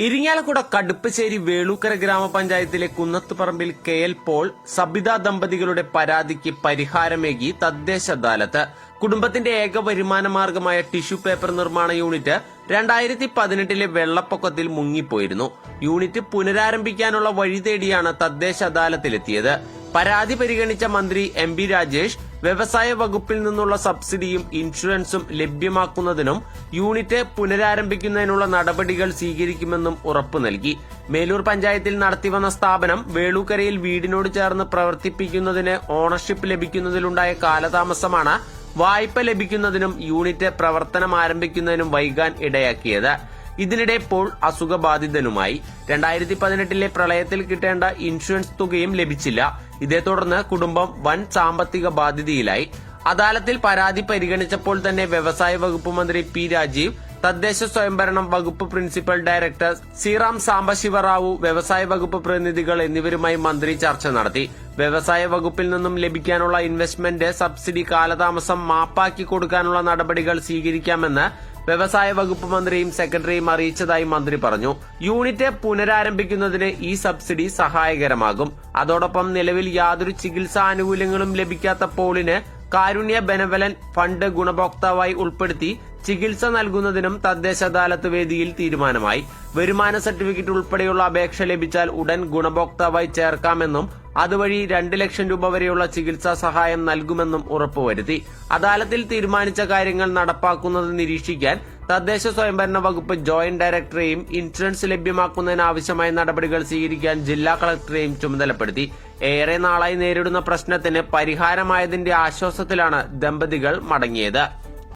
ഇരിങ്ങാലക്കുട കടുപ്പശ്ശേരി വേളൂക്കര ഗ്രാമപഞ്ചായത്തിലെ Kunnathuparambil K L Paul Sabitha ദമ്പതികളുടെ പരാതിക്ക് പരിഹാരമേകി തദ്ദേശ അദാലത്ത്. കുടുംബത്തിന്റെ ഏക വരുമാന മാർഗമായ ടിഷ്യൂ പേപ്പർ നിർമ്മാണ യൂണിറ്റ് രണ്ടായിരത്തി പതിനെട്ടിലെ വെള്ളപ്പൊക്കത്തിൽ മുങ്ങിപ്പോയിരുന്നു. യൂണിറ്റ് പുനരാരംഭിക്കാനുള്ള വഴി തേടിയാണ് തദ്ദേശ അദാലത്തിലെത്തിയത്. പരാതി പരിഗണിച്ച മന്ത്രി എം ബി രാജേഷ് വ്യവസായ വകുപ്പിൽ നിന്നുള്ള സബ്സിഡിയും ഇൻഷുറൻസും ലഭ്യമാക്കുന്നതിനും യൂണിറ്റ് പുനരാരംഭിക്കുന്നതിനുള്ള നടപടികൾ സ്വീകരിക്കുമെന്നും ഉറപ്പു നൽകി. മേലൂർ പഞ്ചായത്തിൽ നടത്തിവന്ന സ്ഥാപനം വേളൂക്കരയിൽ വീടിനോട് ചേർന്ന് പ്രവർത്തിപ്പിക്കുന്നതിന് ഓണർഷിപ്പ് ലഭിക്കുന്നതിലുണ്ടായ കാലതാമസമാണ് വായ്പ ലഭിക്കുന്നതിനും യൂണിറ്റ് പ്രവർത്തനം ആരംഭിക്കുന്നതിനും വൈകാൻ ഇടയാക്കിയത്. ഇതിനിടെ പോൾ അസുഖബാധിതനുമായി. രണ്ടായിരത്തി പതിനെട്ടിലെ പ്രളയത്തിൽ കിട്ടേണ്ട ഇൻഷുറൻസ് തുകയും ലഭിച്ചില്ല. ഇതേ തുടർന്ന് കുടുംബം വൻ സാമ്പത്തിക ബാധ്യതയിലായി. അദാലത്തിൽ പരാതി പരിഗണിച്ചപ്പോൾ തന്നെ വ്യവസായ വകുപ്പ് മന്ത്രി പി രാജീവ് തദ്ദേശ സ്വയംഭരണം വകുപ്പ് പ്രിൻസിപ്പൽ ഡയറക്ടർ സീറാം സാംബശിവറാവു വ്യവസായ വകുപ്പ് പ്രതിനിധികൾ എന്നിവരുമായി മന്ത്രി ചർച്ച നടത്തി. വ്യവസായ വകുപ്പിൽ നിന്നും ലഭിക്കാനുള്ള ഇൻവെസ്റ്റ്മെന്റ് സബ്സിഡി കാലതാമസം മാപ്പാക്കി കൊടുക്കാനുള്ള നടപടികൾ സ്വീകരിക്കാമെന്ന് വ്യവസായ വകുപ്പ് മന്ത്രിയും സെക്രട്ടറിയും അറിയിച്ചതായി മന്ത്രി പറഞ്ഞു. യൂണിറ്റ് പുനരാരംഭിക്കുന്നതിന് ഈ സബ്സിഡി സഹായകരമാകും. അതോടൊപ്പം നിലവിൽ യാതൊരു ചികിത്സാ ആനുകൂല്യങ്ങളും ലഭിക്കാത്ത പോളിന് കാരുണ്യ ബെനവലൻ ഫണ്ട് ഗുണഭോക്താവായി ഉൾപ്പെടുത്തി ചികിത്സ നൽകുന്നതിനും തദ്ദേശ അദാലത്ത് വേദിയിൽ തീരുമാനമായി. വരുമാന സർട്ടിഫിക്കറ്റ് ഉൾപ്പെടെയുള്ള അപേക്ഷ ലഭിച്ചാൽ ഉടൻ ഗുണഭോക്താവായി ചേർക്കാമെന്നും അതുവഴി രണ്ട് ലക്ഷം രൂപ വരെയുള്ള ചികിത്സാ സഹായം നൽകുമെന്നും ഉറപ്പുവരുത്തി. അദാലത്തിൽ തീരുമാനിച്ച കാര്യങ്ങൾ നടപ്പാക്കുന്നത് നിരീക്ഷിക്കാൻ തദ്ദേശ സ്വയംഭരണ വകുപ്പ് ജോയിന്റ് ഡയറക്ടറെയും ഇൻഷുറൻസ് ലഭ്യമാക്കുന്നതിന് ആവശ്യമായ നടപടികൾ സ്വീകരിക്കാൻ ജില്ലാ കളക്ടറെയും ചുമതലപ്പെടുത്തി. ഏറെ നാളായി നേരിടുന്ന പ്രശ്നത്തിന് പരിഹാരമായതിന്റെ ആശ്വാസത്തിലാണ് ദമ്പതികൾ മടങ്ങിയത്.